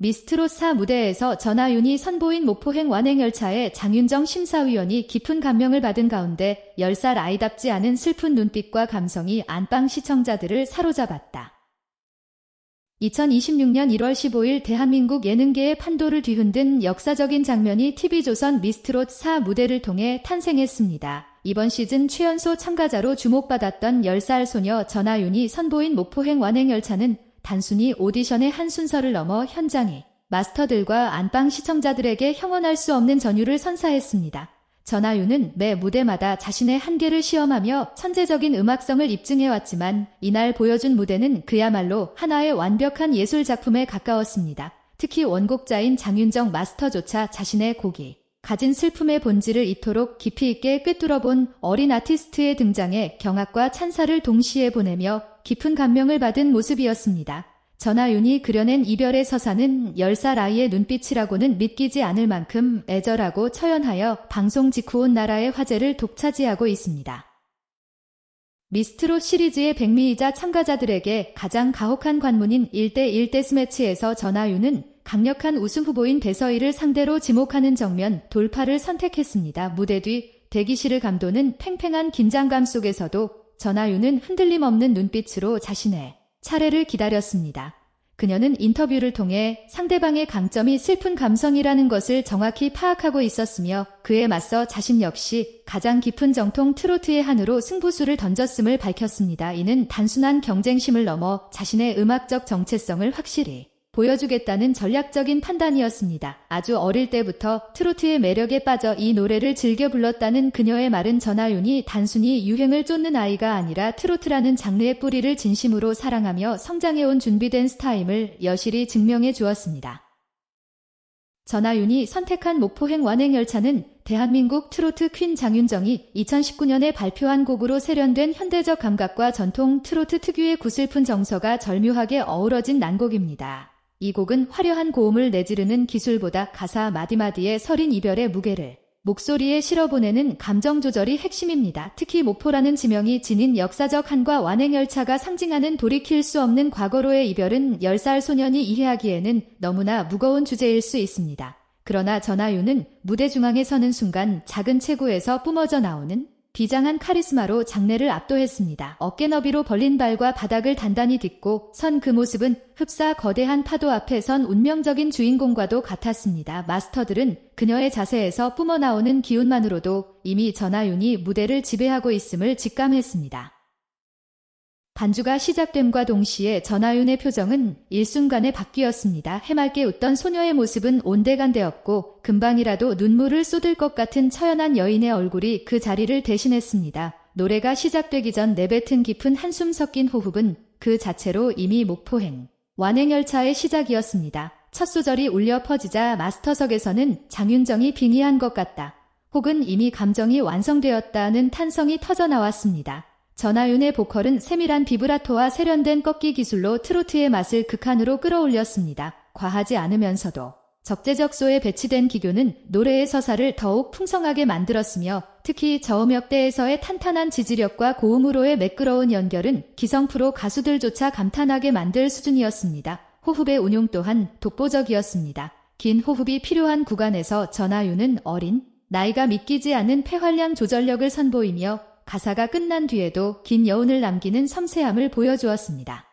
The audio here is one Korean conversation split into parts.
미스트롯4 무대에서 전하윤이 선보인 모포행 완행열차에 장윤정 심사위원이 깊은 감명을 받은 가운데 10살 아이답지 않은 슬픈 눈빛과 감성이 안방 시청자들을 사로잡았다. 2026년 1월 15일 대한민국 예능계의 판도를 뒤흔든 역사적인 장면이 TV조선 미스트롯 4 무대를 통해 탄생했습니다. 이번 시즌 최연소 참가자로 주목받았던 10살 소녀 전하윤이 선보인 모포행 완행열차는 단순히 오디션의 한 순서를 넘어 현장에 마스터들과 안방 시청자들에게 형언할 수 없는 전율을 선사했습니다. 전하윤은 매 무대마다 자신의 한계를 시험하며 천재적인 음악성을 입증해왔지만 이날 보여준 무대는 그야말로 하나의 완벽한 예술 작품에 가까웠습니다. 특히 원곡자인 장윤정 마스터조차 자신의 곡이 가진 슬픔의 본질을 이토록 깊이 있게 꿰뚫어본 어린 아티스트의 등장에 경악과 찬사를 동시에 보내며 깊은 감명을 받은 모습이었습니다. 전하윤이 그려낸 이별의 서사는 10살 아이의 눈빛이라고는 믿기지 않을 만큼 애절하고 처연하여 방송 직후 온 나라의 화제를 독차지하고 있습니다. 미스트롯 시리즈의 백미이자 참가자들에게 가장 가혹한 관문인 1대1 데스매치에서 전하윤은 강력한 우승 후보인 배서희를 상대로 지목하는 정면 돌파를 선택했습니다. 무대 뒤 대기실을 감도는 팽팽한 긴장감 속에서도 전하윤은 흔들림 없는 눈빛으로 자신의 차례를 기다렸습니다. 그녀는 인터뷰를 통해 상대방의 강점이 슬픈 감성이라는 것을 정확히 파악하고 있었으며 그에 맞서 자신 역시 가장 깊은 정통 트로트의 한으로 승부수를 던졌음을 밝혔습니다. 이는 단순한 경쟁심을 넘어 자신의 음악적 정체성을 확실히 보여주겠다는 전략적인 판단이었습니다. 아주 어릴 때부터 트로트의 매력에 빠져 이 노래를 즐겨 불렀다는 그녀의 말은 전하윤이 단순히 유행을 쫓는 아이가 아니라 트로트라는 장르의 뿌리를 진심으로 사랑하며 성장해온 준비된 스타임을 여실히 증명해 주었습니다. 전하윤이 선택한 목포행 완행열차는 대한민국 트로트 퀸 장윤정이 2019년에 발표한 곡으로 세련된 현대적 감각과 전통 트로트 특유의 구슬픈 정서가 절묘하게 어우러진 난곡입니다. 이 곡은 화려한 고음을 내지르는 기술보다 가사 마디마디의 서린 이별의 무게를 목소리에 실어보내는 감정 조절이 핵심입니다. 특히 목포라는 지명이 지닌 역사적 한과 완행열차가 상징하는 돌이킬 수 없는 과거로의 이별은 10살 소년이 이해하기에는 너무나 무거운 주제일 수 있습니다. 그러나 전하윤은 무대 중앙에 서는 순간 작은 체구에서 뿜어져 나오는 비장한 카리스마로 장례를 압도했습니다. 어깨 너비로 벌린 발과 바닥을 단단히 딛고 선 그 모습은 흡사 거대한 파도 앞에 선 운명적인 주인공과도 같았습니다. 마스터들은 그녀의 자세에서 뿜어나오는 기운만으로도 이미 전하윤이 무대를 지배하고 있음을 직감했습니다. 반주가 시작됨과 동시에 전하윤의 표정은 일순간에 바뀌었습니다. 해맑게 웃던 소녀의 모습은 온데간데없고 금방이라도 눈물을 쏟을 것 같은 처연한 여인의 얼굴이 그 자리를 대신했습니다. 노래가 시작되기 전 내뱉은 깊은 한숨 섞인 호흡은 그 자체로 이미 목포행, 완행열차의 시작이었습니다. 첫 소절이 울려 퍼지자 마스터석에서는 장윤정이 빙의한 것 같다. 혹은 이미 감정이 완성되었다는 탄성이 터져 나왔습니다. 전하윤의 보컬은 세밀한 비브라토와 세련된 꺾기 기술로 트로트의 맛을 극한으로 끌어올렸습니다. 과하지 않으면서도 적재적소에 배치된 기교는 노래의 서사를 더욱 풍성하게 만들었으며 특히 저음역대에서의 탄탄한 지지력과 고음으로의 매끄러운 연결은 기성 프로 가수들조차 감탄하게 만들 수준이었습니다. 호흡의 운용 또한 독보적이었습니다. 긴 호흡이 필요한 구간에서 전하윤은 어린 나이가 믿기지 않는 폐활량 조절력을 선보이며 가사가 끝난 뒤에도 긴 여운을 남기는 섬세함을 보여주었습니다.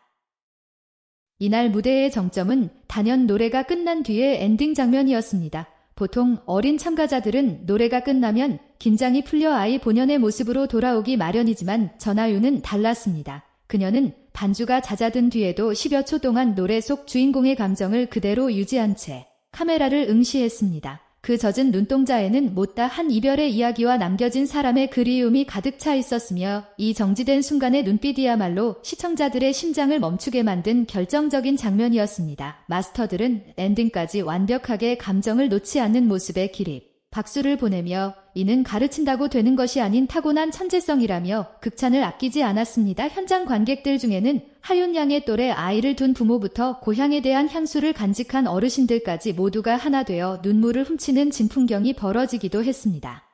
이날 무대의 정점은 단연 노래가 끝난 뒤의 엔딩 장면이었습니다. 보통 어린 참가자들은 노래가 끝나면 긴장이 풀려 아이 본연의 모습으로 돌아오기 마련이지만 전하윤은 달랐습니다. 그녀는 반주가 잦아든 뒤에도 10여 초 동안 노래 속 주인공의 감정을 그대로 유지한 채 카메라를 응시했습니다. 그 젖은 눈동자에는 못다 한 이별의 이야기와 남겨진 사람의 그리움이 가득 차 있었으며 이 정지된 순간의 눈빛이야말로 시청자들의 심장을 멈추게 만든 결정적인 장면이었습니다. 마스터들은 엔딩까지 완벽하게 감정을 놓지 않는 모습에 기립. 박수를 보내며 이는 가르친다고 되는 것이 아닌 타고난 천재성이라며 극찬을 아끼지 않았습니다. 현장 관객들 중에는 하윤 양의 또래 아이를 둔 부모부터 고향에 대한 향수를 간직한 어르신들까지 모두가 하나 되어 눈물을 훔치는 진풍경이 벌어지기도 했습니다.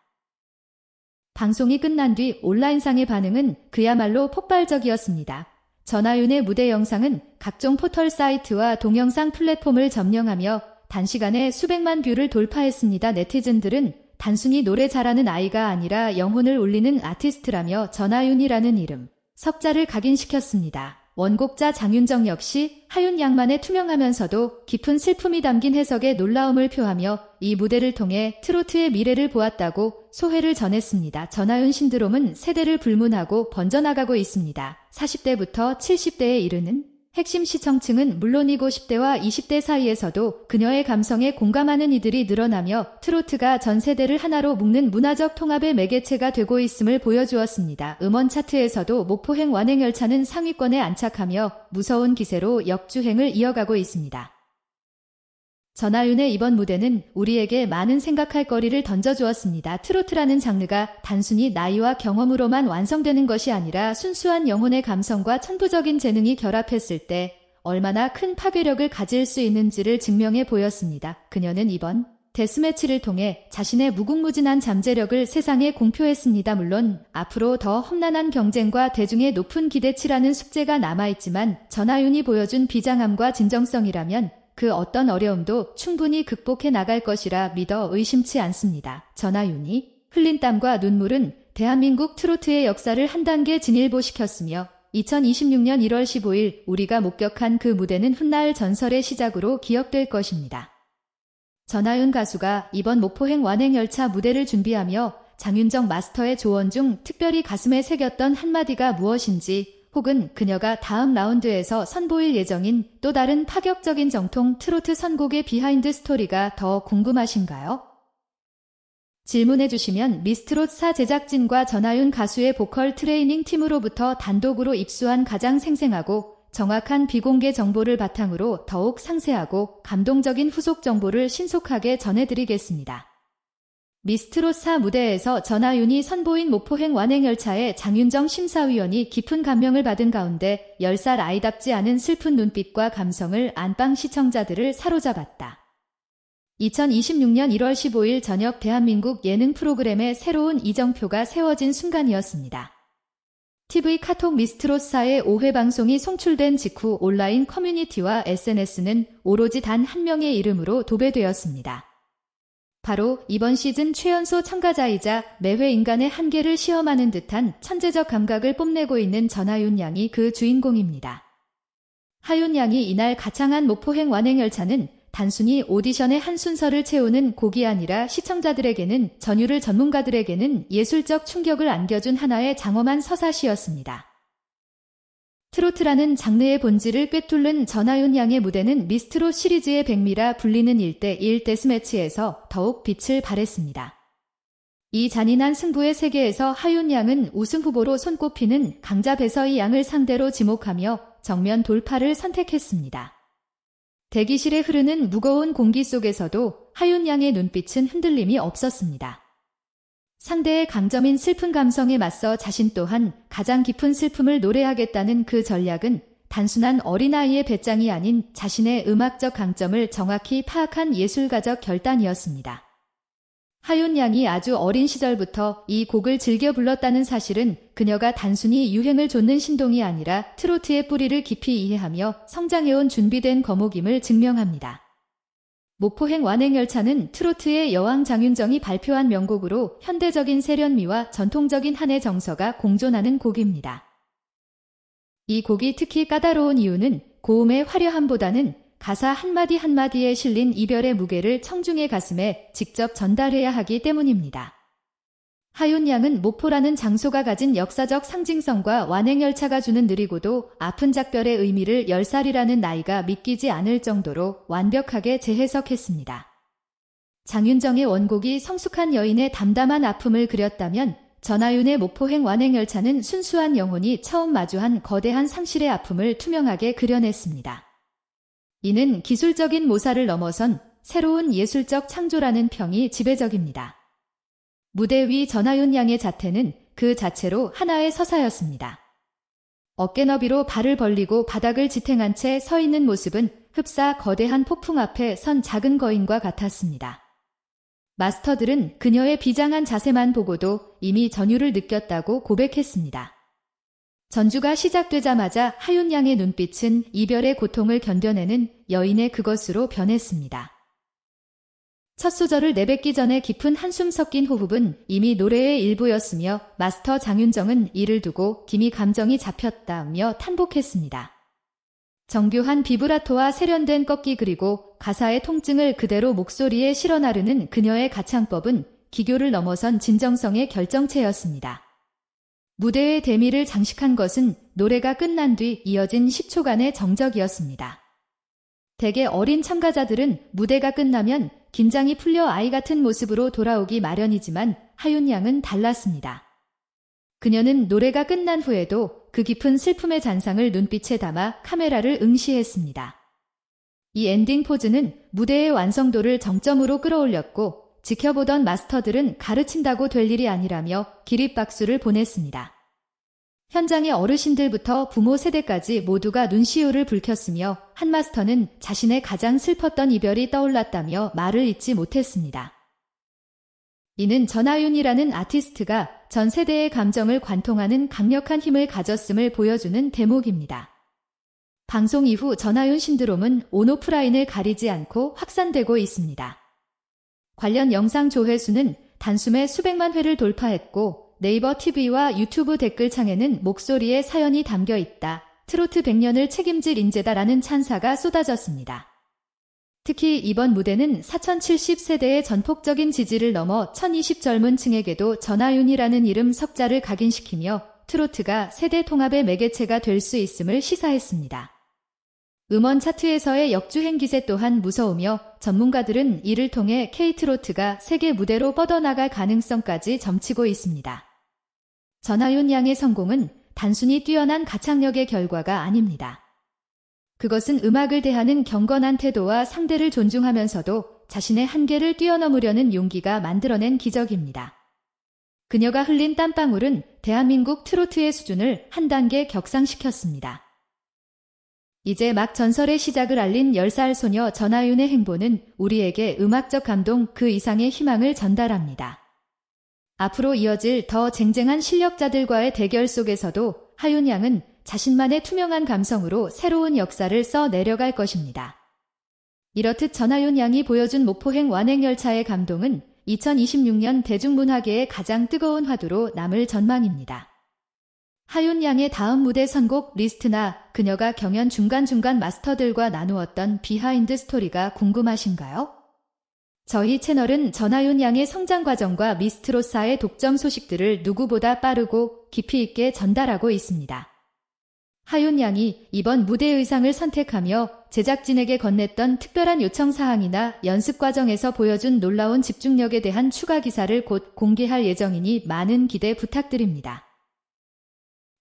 방송이 끝난 뒤 온라인상의 반응은 그야말로 폭발적이었습니다. 전하윤의 무대 영상은 각종 포털 사이트와 동영상 플랫폼을 점령하며 단시간에 수백만 뷰를 돌파했습니다. 네티즌들은 단순히 노래 잘하는 아이가 아니라 영혼을 울리는 아티스트라며 전하윤이라는 이름, 석자를 각인시켰습니다. 원곡자 장윤정 역시 하윤 양만의 투명하면서도 깊은 슬픔이 담긴 해석에 놀라움을 표하며 이 무대를 통해 트로트의 미래를 보았다고 소회를 전했습니다. 전하윤 신드롬은 세대를 불문하고 번져나가고 있습니다. 40대부터 70대에 이르는 핵심 시청층은 물론이고 10대와 20대 사이에서도 그녀의 감성에 공감하는 이들이 늘어나며 트로트가 전 세대를 하나로 묶는 문화적 통합의 매개체가 되고 있음을 보여주었습니다. 음원 차트에서도 목포행 완행열차는 상위권에 안착하며 무서운 기세로 역주행을 이어가고 있습니다. 전하윤의 이번 무대는 우리에게 많은 생각할 거리를 던져주었습니다. 트로트라는 장르가 단순히 나이와 경험으로만 완성되는 것이 아니라 순수한 영혼의 감성과 천부적인 재능이 결합했을 때 얼마나 큰 파괴력을 가질 수 있는지를 증명해 보였습니다. 그녀는 이번 데스매치를 통해 자신의 무궁무진한 잠재력을 세상에 공표했습니다. 물론 앞으로 더 험난한 경쟁과 대중의 높은 기대치라는 숙제가 남아있지만 전하윤이 보여준 비장함과 진정성이라면 그 어떤 어려움도 충분히 극복해 나갈 것이라 믿어 의심치 않습니다. 전하윤이 흘린 땀과 눈물은 대한민국 트로트의 역사를 한 단계 진일보시켰으며 2026년 1월 15일 우리가 목격한 그 무대는 훗날 전설의 시작으로 기억될 것입니다. 전하윤 가수가 이번 목포행 완행열차 무대를 준비하며 장윤정 마스터의 조언 중 특별히 가슴에 새겼던 한마디가 무엇인지 혹은 그녀가 다음 라운드에서 선보일 예정인 또 다른 파격적인 정통 트로트 선곡의 비하인드 스토리가 더 궁금하신가요? 질문해 주시면 미스트롯4 제작진과 전하윤 가수의 보컬 트레이닝 팀으로부터 단독으로 입수한 가장 생생하고 정확한 비공개 정보를 바탕으로 더욱 상세하고 감동적인 후속 정보를 신속하게 전해드리겠습니다. 미스트롯4 무대에서 전하윤이 선보인 목포행 완행열차에 장윤정 심사위원이 깊은 감명을 받은 가운데 10살 아이답지 않은 슬픈 눈빛과 감성을 안방 시청자들을 사로잡았다. 2026년 1월 15일 저녁 대한민국 예능 프로그램의 새로운 이정표가 세워진 순간이었습니다. TV 카톡 미스트롯4의 5회 방송이 송출된 직후 온라인 커뮤니티와 SNS는 오로지 단 한 명의 이름으로 도배되었습니다. 바로 이번 시즌 최연소 참가자이자 매회 인간의 한계를 시험하는 듯한 천재적 감각을 뽐내고 있는 전하윤 양이 그 주인공입니다. 하윤 양이 이날 가창한 목포행 완행열차는 단순히 오디션의 한 순서를 채우는 곡이 아니라 시청자들에게는 전율을 전문가들에게는 예술적 충격을 안겨준 하나의 장엄한 서사시였습니다. 트로트라는 장르의 본질을 꿰뚫는 전하윤 양의 무대는 미스트롯 시리즈의 백미라 불리는 1대1 데스매치에서 더욱 빛을 발했습니다. 이 잔인한 승부의 세계에서 하윤 양은 우승 후보로 손꼽히는 강자 배서희 양을 상대로 지목하며 정면 돌파를 선택했습니다. 대기실에 흐르는 무거운 공기 속에서도 하윤 양의 눈빛은 흔들림이 없었습니다. 상대의 강점인 슬픈 감성에 맞서 자신 또한 가장 깊은 슬픔을 노래하겠다는 그 전략은 단순한 어린아이의 배짱이 아닌 자신의 음악적 강점을 정확히 파악한 예술가적 결단이었습니다. 하윤 양이 아주 어린 시절부터 이 곡을 즐겨 불렀다는 사실은 그녀가 단순히 유행을 좇는 신동이 아니라 트로트의 뿌리를 깊이 이해하며 성장해온 준비된 거목임을 증명합니다. 목포행 완행열차는 트로트의 여왕 장윤정이 발표한 명곡으로 현대적인 세련미와 전통적인 한의 정서가 공존하는 곡입니다. 이 곡이 특히 까다로운 이유는 고음의 화려함보다는 가사 한마디 한마디에 실린 이별의 무게를 청중의 가슴에 직접 전달해야 하기 때문입니다. 하윤 양은 목포라는 장소가 가진 역사적 상징성과 완행열차가 주는 느리고도 아픈 작별의 의미를 10살이라는 나이가 믿기지 않을 정도로 완벽하게 재해석했습니다. 장윤정의 원곡이 성숙한 여인의 담담한 아픔을 그렸다면 전하윤의 목포행 완행열차는 순수한 영혼이 처음 마주한 거대한 상실의 아픔을 투명하게 그려냈습니다. 이는 기술적인 모사를 넘어선 새로운 예술적 창조라는 평이 지배적입니다. 무대 위 전하윤 양의 자태는 그 자체로 하나의 서사였습니다. 어깨 너비로 발을 벌리고 바닥을 지탱한 채 서 있는 모습은 흡사 거대한 폭풍 앞에 선 작은 거인과 같았습니다. 마스터들은 그녀의 비장한 자세만 보고도 이미 전율을 느꼈다고 고백했습니다. 전주가 시작되자마자 하윤 양의 눈빛은 이별의 고통을 견뎌내는 여인의 그것으로 변했습니다. 첫 소절을 내뱉기 전에 깊은 한숨 섞인 호흡은 이미 노래의 일부였으며 마스터 장윤정은 이를 두고 김이 감정이 잡혔다며 탄복했습니다. 정교한 비브라토와 세련된 꺾기 그리고 가사의 통증을 그대로 목소리에 실어 나르는 그녀의 가창법은 기교를 넘어선 진정성의 결정체였습니다. 무대의 대미를 장식한 것은 노래가 끝난 뒤 이어진 10초간의 정적이었습니다. 대개 어린 참가자들은 무대가 끝나면 긴장이 풀려 아이 같은 모습으로 돌아오기 마련이지만 하윤 양은 달랐습니다. 그녀는 노래가 끝난 후에도 그 깊은 슬픔의 잔상을 눈빛에 담아 카메라를 응시했습니다. 이 엔딩 포즈는 무대의 완성도를 정점으로 끌어올렸고 지켜보던 마스터들은 가르친다고 될 일이 아니라며 기립박수를 보냈습니다. 현장의 어르신들부터 부모 세대까지 모두가 눈시울을 붉혔으며 한 마스터는 자신의 가장 슬펐던 이별이 떠올랐다며 말을 잇지 못했습니다. 이는 전하윤이라는 아티스트가 전 세대의 감정을 관통하는 강력한 힘을 가졌음을 보여주는 대목입니다. 방송 이후 전하윤 신드롬은 온오프라인을 가리지 않고 확산되고 있습니다. 관련 영상 조회수는 단숨에 수백만 회를 돌파했고 네이버 TV와 유튜브 댓글창에는 목소리에 사연이 담겨 있다. 트로트 100년을 책임질 인재다라는 찬사가 쏟아졌습니다. 특히 이번 무대는 4070세대의 전폭적인 지지를 넘어 1020 젊은 층에게도 전하윤이라는 이름 석자를 각인시키며 트로트가 세대 통합의 매개체가 될 수 있음을 시사했습니다. 음원 차트에서의 역주행 기세 또한 무서우며 전문가들은 이를 통해 K트로트가 세계 무대로 뻗어나갈 가능성까지 점치고 있습니다. 전하윤 양의 성공은 단순히 뛰어난 가창력의 결과가 아닙니다. 그것은 음악을 대하는 경건한 태도와 상대를 존중하면서도 자신의 한계를 뛰어넘으려는 용기가 만들어낸 기적입니다. 그녀가 흘린 땀방울은 대한민국 트로트의 수준을 한 단계 격상시켰습니다. 이제 막 전설의 시작을 알린 10살 소녀 전하윤의 행보는 우리에게 음악적 감동 그 이상의 희망을 전달합니다. 앞으로 이어질 더 쟁쟁한 실력자들과의 대결 속에서도 하윤 양은 자신만의 투명한 감성으로 새로운 역사를 써 내려갈 것입니다. 이렇듯 전하윤 양이 보여준 목포행 완행열차의 감동은 2026년 대중문화계의 가장 뜨거운 화두로 남을 전망입니다. 하윤 양의 다음 무대 선곡 리스트나 그녀가 경연 중간중간 마스터들과 나누었던 비하인드 스토리가 궁금하신가요? 저희 채널은 전하윤 양의 성장 과정과 미스트로사의 독점 소식들을 누구보다 빠르고 깊이 있게 전달하고 있습니다. 하윤 양이 이번 무대 의상을 선택하며 제작진에게 건넸던 특별한 요청 사항이나 연습 과정에서 보여준 놀라운 집중력에 대한 추가 기사를 곧 공개할 예정이니 많은 기대 부탁드립니다.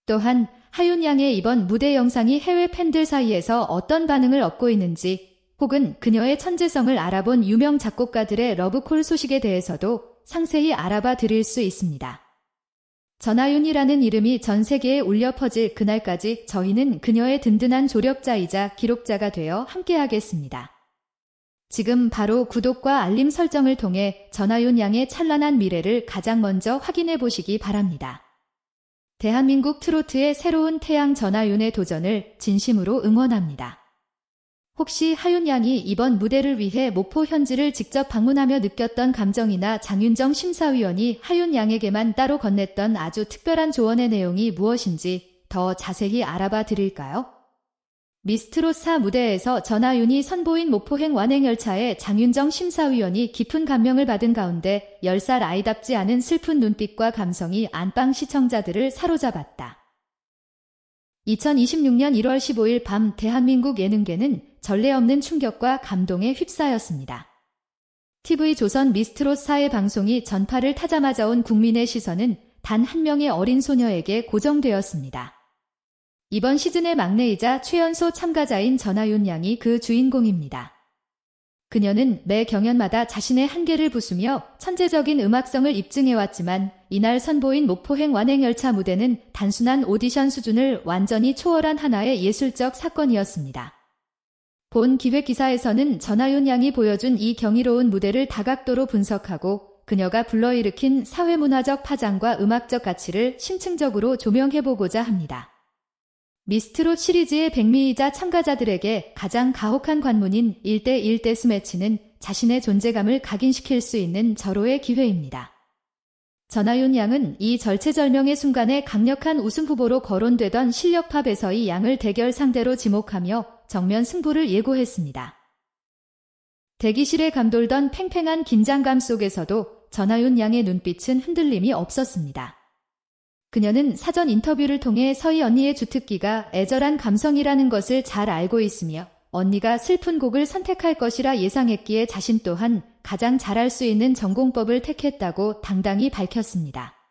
또한 하윤 양의 이번 무대 영상이 해외 팬들 사이에서 어떤 반응을 얻고 있는지 혹은 그녀의 천재성을 알아본 유명 작곡가들의 러브콜 소식에 대해서도 상세히 알아봐 드릴 수 있습니다. 전하윤이라는 이름이 전 세계에 울려 퍼질 그날까지 저희는 그녀의 든든한 조력자이자 기록자가 되어 함께하겠습니다. 지금 바로 구독과 알림 설정을 통해 전하윤 양의 찬란한 미래를 가장 먼저 확인해 보시기 바랍니다. 대한민국 트로트의 새로운 태양 전하윤의 도전을 진심으로 응원합니다. 혹시 하윤 양이 이번 무대를 위해 목포 현지를 직접 방문하며 느꼈던 감정이나 장윤정 심사위원이 하윤 양에게만 따로 건넸던 아주 특별한 조언의 내용이 무엇인지 더 자세히 알아봐 드릴까요? 미스트롯4 무대에서 전하윤이 선보인 목포행 완행열차에 장윤정 심사위원이 깊은 감명을 받은 가운데 10살 아이답지 않은 슬픈 눈빛과 감성이 안방 시청자들을 사로잡았다. 2026년 1월 15일 밤 대한민국 예능계는 전례 없는 충격과 감동에 휩싸였습니다. TV조선 미스트롯 사회 방송이 전파를 타자마자 온 국민의 시선은 단 한 명의 어린 소녀에게 고정되었습니다. 이번 시즌의 막내이자 최연소 참가자인 전하윤 양이 그 주인공입니다. 그녀는 매 경연마다 자신의 한계를 부수며 천재적인 음악성을 입증해왔지만 이날 선보인 목포행 완행열차 무대는 단순한 오디션 수준을 완전히 초월한 하나의 예술적 사건이었습니다. 본 기획 기사에서는 전하윤 양이 보여준 이 경이로운 무대를 다각도로 분석하고 그녀가 불러일으킨 사회문화적 파장과 음악적 가치를 심층적으로 조명해보고자 합니다. 미스트롯 시리즈의 백미이자 참가자들에게 가장 가혹한 관문인 1대1 데스 매치는 자신의 존재감을 각인시킬 수 있는 절호의 기회입니다. 전하윤 양은 이 절체절명의 순간에 강력한 우승 후보로 거론되던 실력팝에서의 양을 대결 상대로 지목하며 정면 승부를 예고했습니다. 대기실에 감돌던 팽팽한 긴장감 속에서도 전하윤 양의 눈빛은 흔들림이 없었습니다. 그녀는 사전 인터뷰를 통해 서희 언니의 주특기가 애절한 감성이라는 것을 잘 알고 있으며 언니가 슬픈 곡을 선택할 것이라 예상했기에 자신 또한 가장 잘할 수 있는 전공법을 택했다고 당당히 밝혔습니다.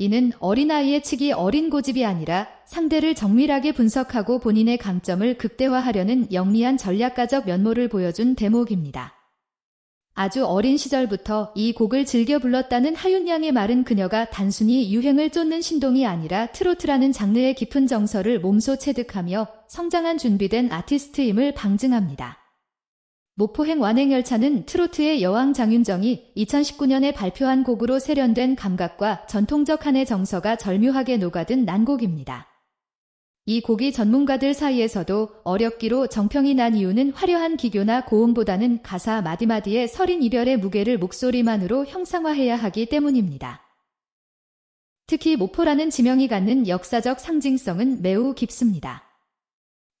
이는 어린아이의 치기 어린 고집이 아니라 상대를 정밀하게 분석하고 본인의 강점을 극대화하려는 영리한 전략가적 면모를 보여준 대목입니다. 아주 어린 시절부터 이 곡을 즐겨 불렀다는 하윤 양의 말은 그녀가 단순히 유행을 쫓는 신동이 아니라 트로트라는 장르의 깊은 정서를 몸소 체득하며 성장한 준비된 아티스트임을 방증합니다. 모포행 완행열차는 트로트의 여왕 장윤정이 2019년에 발표한 곡으로 세련된 감각과 전통적 한의 정서가 절묘하게 녹아든 난곡입니다. 이 곡이 전문가들 사이에서도 어렵기로 정평이 난 이유는 화려한 기교나 고음보다는 가사 마디마디의 서린 이별의 무게를 목소리만으로 형상화해야 하기 때문입니다. 특히 모포라는 지명이 갖는 역사적 상징성은 매우 깊습니다.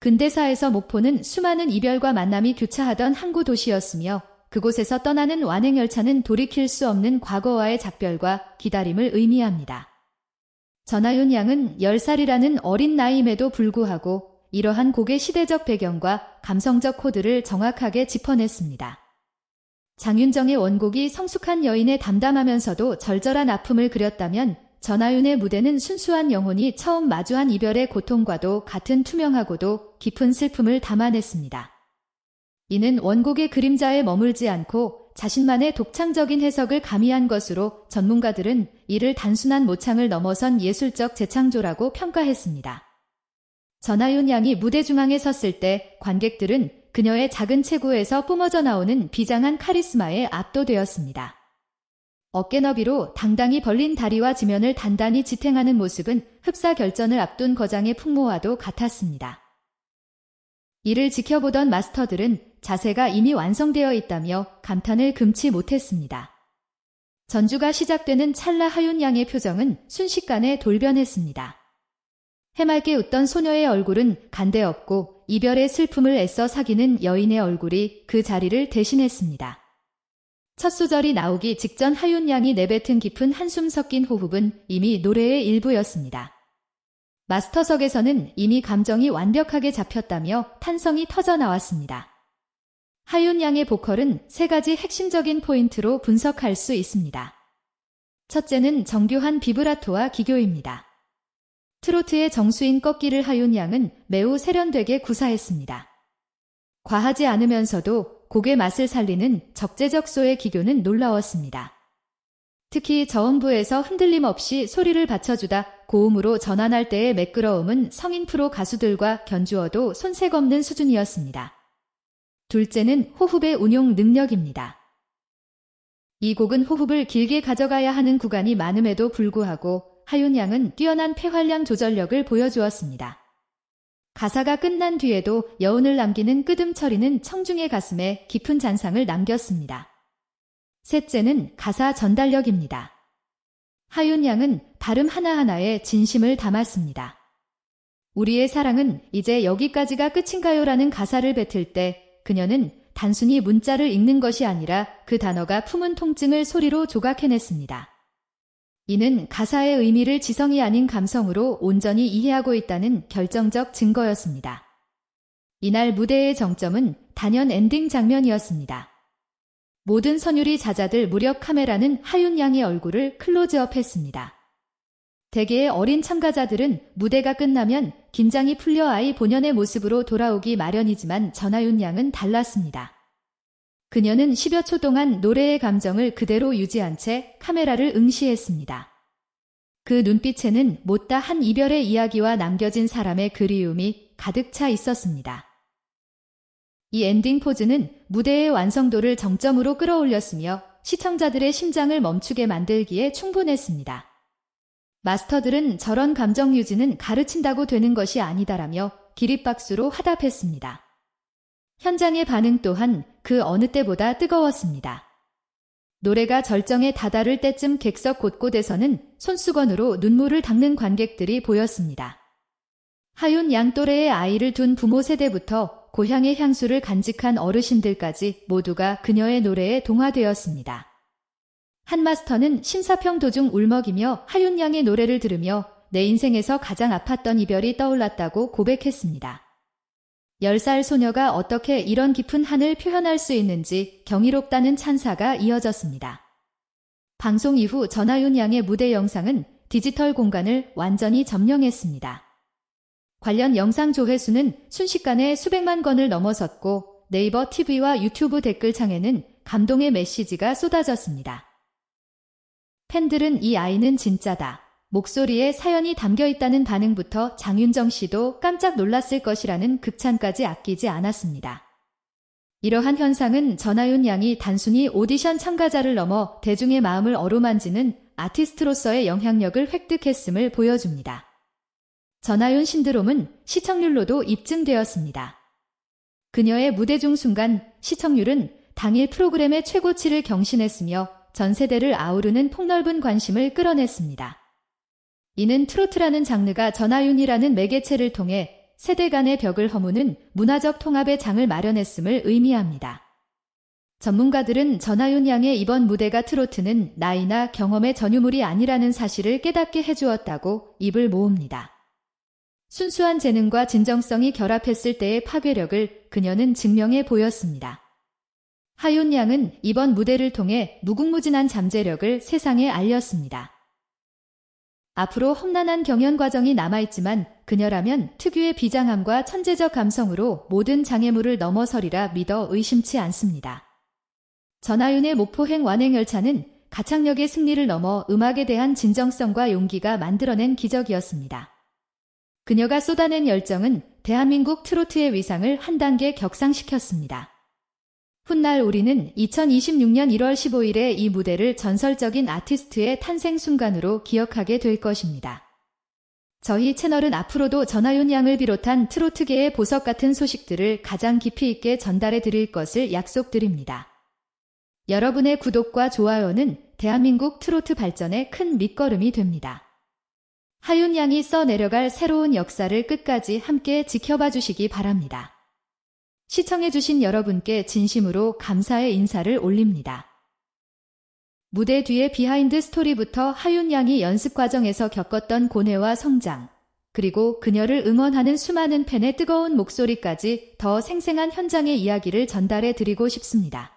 근대사에서 목포는 수많은 이별과 만남이 교차하던 항구 도시였으며 그곳에서 떠나는 완행열차는 돌이킬 수 없는 과거와의 작별과 기다림을 의미합니다. 전하윤 양은 10살이라는 어린 나이임에도 불구하고 이러한 곡의 시대적 배경과 감성적 코드를 정확하게 짚어냈습니다. 장윤정의 원곡이 성숙한 여인의 담담하면서도 절절한 아픔을 그렸다면 전하윤의 무대는 순수한 영혼이 처음 마주한 이별의 고통과도 같은 투명하고도 깊은 슬픔을 담아냈습니다. 이는 원곡의 그림자에 머물지 않고 자신만의 독창적인 해석을 가미한 것으로 전문가들은 이를 단순한 모창을 넘어선 예술적 재창조라고 평가했습니다. 전하윤 양이 무대 중앙에 섰을 때 관객들은 그녀의 작은 체구에서 뿜어져 나오는 비장한 카리스마에 압도되었습니다. 어깨너비로 당당히 벌린 다리와 지면을 단단히 지탱하는 모습은 흡사 결전을 앞둔 거장의 풍모와도 같았습니다. 이를 지켜보던 마스터들은 자세가 이미 완성되어 있다며 감탄을 금치 못했습니다. 전주가 시작되는 찰나 하윤 양의 표정은 순식간에 돌변했습니다. 해맑게 웃던 소녀의 얼굴은 간대없고 이별의 슬픔을 애써 사귀는 여인의 얼굴이 그 자리를 대신했습니다. 첫 소절이 나오기 직전 하윤 양이 내뱉은 깊은 한숨 섞인 호흡은 이미 노래의 일부였습니다. 마스터석에서는 이미 감정이 완벽하게 잡혔다며 탄성이 터져 나왔습니다. 하윤 양의 보컬은 세 가지 핵심적인 포인트로 분석할 수 있습니다. 첫째는 정교한 비브라토와 기교입니다. 트로트의 정수인 꺾기를 하윤 양은 매우 세련되게 구사했습니다. 과하지 않으면서도 곡의 맛을 살리는 적재적소의 기교는 놀라웠습니다. 특히 저음부에서 흔들림 없이 소리를 받쳐주다 고음으로 전환할 때의 매끄러움은 성인 프로 가수들과 견주어도 손색 없는 수준이었습니다. 둘째는 호흡의 운용 능력입니다. 이 곡은 호흡을 길게 가져가야 하는 구간이 많음에도 불구하고 하윤 양은 뛰어난 폐활량 조절력을 보여주었습니다. 가사가 끝난 뒤에도 여운을 남기는 끄듬처리는 청중의 가슴에 깊은 잔상을 남겼습니다. 셋째는 가사 전달력입니다. 하윤 양은 발음 하나하나에 진심을 담았습니다. 우리의 사랑은 이제 여기까지가 끝인가요? 라는 가사를 뱉을 때 그녀는 단순히 문자를 읽는 것이 아니라 그 단어가 품은 통증을 소리로 조각해냈습니다. 이는 가사의 의미를 지성이 아닌 감성으로 온전히 이해하고 있다는 결정적 증거였습니다. 이날 무대의 정점은 단연 엔딩 장면이었습니다. 모든 선율이 잦아들 무렵 카메라는 하윤 양의 얼굴을 클로즈업 했습니다. 대개의 어린 참가자들은 무대가 끝나면 긴장이 풀려 아이 본연의 모습으로 돌아오기 마련이지만 전하윤 양은 달랐습니다. 그녀는 10여 초 동안 노래의 감정을 그대로 유지한 채 카메라를 응시했습니다. 그 눈빛에는 못다 한 이별의 이야기와 남겨진 사람의 그리움이 가득 차 있었습니다. 이 엔딩 포즈는 무대의 완성도를 정점으로 끌어올렸으며 시청자들의 심장을 멈추게 만들기에 충분했습니다. 마스터들은 저런 감정 유지는 가르친다고 되는 것이 아니다라며 기립박수로 화답했습니다. 현장의 반응 또한 그 어느 때보다 뜨거웠습니다. 노래가 절정에 다다를 때쯤 객석 곳곳에서는 손수건으로 눈물을 닦는 관객들이 보였습니다. 하윤 양 또래의 아이를 둔 부모 세대부터 고향의 향수를 간직한 어르신들까지 모두가 그녀의 노래에 동화되었습니다. 한 마스터는 심사평 도중 울먹이며 하윤 양의 노래를 들으며 내 인생에서 가장 아팠던 이별이 떠올랐다고 고백했습니다. 10살 소녀가 어떻게 이런 깊은 한을 표현할 수 있는지 경이롭다는 찬사가 이어졌습니다. 방송 이후 전하윤 양의 무대 영상은 디지털 공간을 완전히 점령했습니다. 관련 영상 조회수는 순식간에 수백만 건을 넘어섰고 네이버 TV와 유튜브 댓글창에는 감동의 메시지가 쏟아졌습니다. 팬들은 이 아이는 진짜다. 목소리에 사연이 담겨 있다는 반응부터 장윤정 씨도 깜짝 놀랐을 것이라는 극찬까지 아끼지 않았습니다. 이러한 현상은 전하윤 양이 단순히 오디션 참가자를 넘어 대중의 마음을 어루만지는 아티스트로서의 영향력을 획득했음을 보여줍니다. 전하윤 신드롬은 시청률로도 입증되었습니다. 그녀의 무대 중 순간 시청률은 당일 프로그램의 최고치를 경신했으며 전 세대를 아우르는 폭넓은 관심을 끌어냈습니다. 이는 트로트라는 장르가 전하윤이라는 매개체를 통해 세대 간의 벽을 허무는 문화적 통합의 장을 마련했음을 의미합니다. 전문가들은 전하윤 양의 이번 무대가 트로트는 나이나 경험의 전유물이 아니라는 사실을 깨닫게 해주었다고 입을 모읍니다. 순수한 재능과 진정성이 결합했을 때의 파괴력을 그녀는 증명해 보였습니다. 하윤 양은 이번 무대를 통해 무궁무진한 잠재력을 세상에 알렸습니다. 앞으로 험난한 경연 과정이 남아있지만 그녀라면 특유의 비장함과 천재적 감성으로 모든 장애물을 넘어서리라 믿어 의심치 않습니다. 전하윤의 목포행 완행열차는 가창력의 승리를 넘어 음악에 대한 진정성과 용기가 만들어낸 기적이었습니다. 그녀가 쏟아낸 열정은 대한민국 트로트의 위상을 한 단계 격상시켰습니다. 훗날 우리는 2026년 1월 15일에 이 무대를 전설적인 아티스트의 탄생 순간으로 기억하게 될 것입니다. 저희 채널은 앞으로도 전하윤 양을 비롯한 트로트계의 보석 같은 소식들을 가장 깊이 있게 전달해 드릴 것을 약속드립니다. 여러분의 구독과 좋아요는 대한민국 트로트 발전에 큰 밑거름이 됩니다. 하윤 양이 써 내려갈 새로운 역사를 끝까지 함께 지켜봐 주시기 바랍니다. 시청해주신 여러분께 진심으로 감사의 인사를 올립니다. 무대 뒤의 비하인드 스토리부터 하윤 양이 연습 과정에서 겪었던 고뇌와 성장, 그리고 그녀를 응원하는 수많은 팬의 뜨거운 목소리까지 더 생생한 현장의 이야기를 전달해 드리고 싶습니다.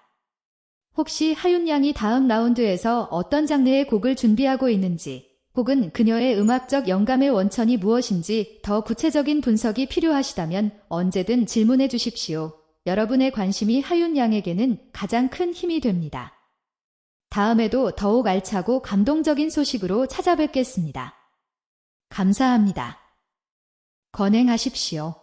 혹시 하윤 양이 다음 라운드에서 어떤 장르의 곡을 준비하고 있는지, 혹은 그녀의 음악적 영감의 원천이 무엇인지 더 구체적인 분석이 필요하시다면 언제든 질문해 주십시오. 여러분의 관심이 하윤 양에게는 가장 큰 힘이 됩니다. 다음에도 더욱 알차고 감동적인 소식으로 찾아뵙겠습니다. 감사합니다. 건행하십시오.